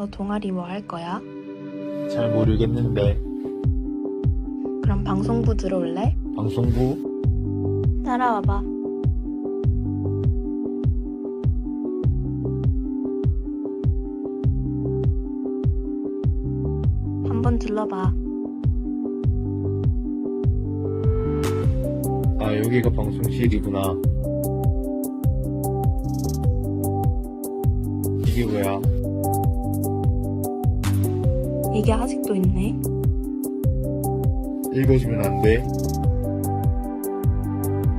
너 동아리 뭐 할 거야? 잘 모르겠는데 그럼 방송부 들어올래? 방송부 따라와봐. 한번 들러봐. 아 여기가 방송실이구나 이게 뭐야 이게 아직도 있네. 읽어주면 안 돼?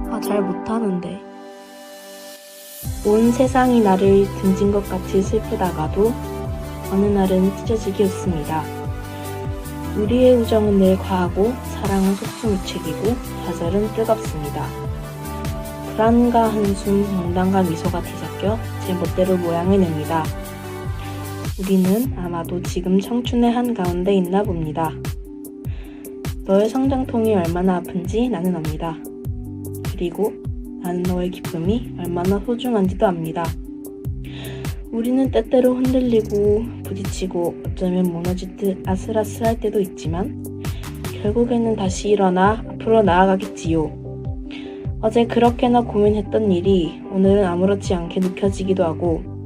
아, 잘 못하는데. 온 세상이 나를 등진 것 같이 슬프다가도 어느 날은 찢어지게 웃습니다. 우리의 우정은 늘 과하고 사랑은 속수무책이고 좌절은 뜨겁습니다. 불안과 한숨, 농담과 미소가 뒤섞여 제 멋대로 모양을 냅니다. 우리는 아마도 지금 청춘의 한가운데 있나 봅니다. 너의 성장통이 얼마나 아픈지 나는 압니다. 그리고 나는 너의 기쁨이 얼마나 소중한지도 압니다. 우리는 때때로 흔들리고 부딪히고 어쩌면 무너질 듯 아슬아슬할 때도 있지만 결국에는 다시 일어나 앞으로 나아가겠지요. 어제 그렇게나 고민했던 일이 오늘은 아무렇지 않게 느껴지기도 하고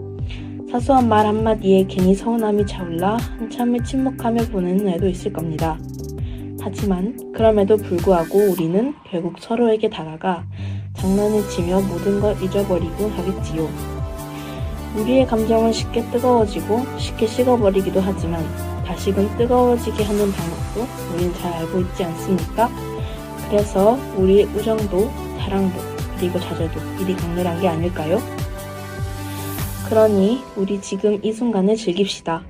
사소한 말 한마디에 괜히 서운함이 차올라 한참을 침묵하며 보내는 애도 있을 겁니다. 하지만 그럼에도 불구하고 우리는 결국 서로에게 다가가 장난을 치며 모든 걸 잊어버리고 하겠지요. 우리의 감정은 쉽게 뜨거워지고 쉽게 식어버리기도 하지만 다시금 뜨거워지게 하는 방법도 우린 잘 알고 있지 않습니까? 그래서 우리의 우정도 사랑도 그리고 좌절도 이리 강렬한 게 아닐까요? 그러니 우리 지금 이 순간을 즐깁시다.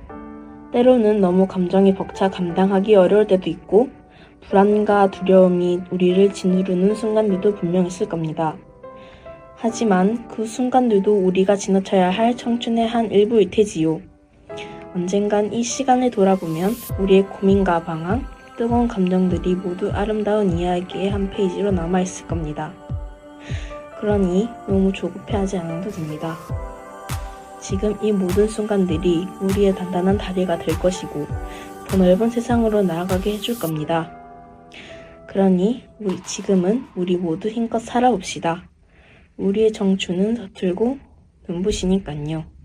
때로는 너무 감정이 벅차 감당하기 어려울 때도 있고 불안과 두려움이 우리를 짓누르는 순간들도 분명 있을 겁니다. 하지만 그 순간들도 우리가 지나쳐야 할 청춘의 한 일부일 테지요. 언젠간 이 시간을 돌아보면 우리의 고민과 방황, 뜨거운 감정들이 모두 아름다운 이야기의 한 페이지로 남아있을 겁니다. 그러니 너무 조급해하지 않아도 됩니다. 지금 이 모든 순간들이 우리의 단단한 다리가 될 것이고 더 넓은 세상으로 나아가게 해줄 겁니다. 그러니 우리 지금은 우리 모두 힘껏 살아봅시다. 우리의 청춘은 서툴고 눈부시니깐요.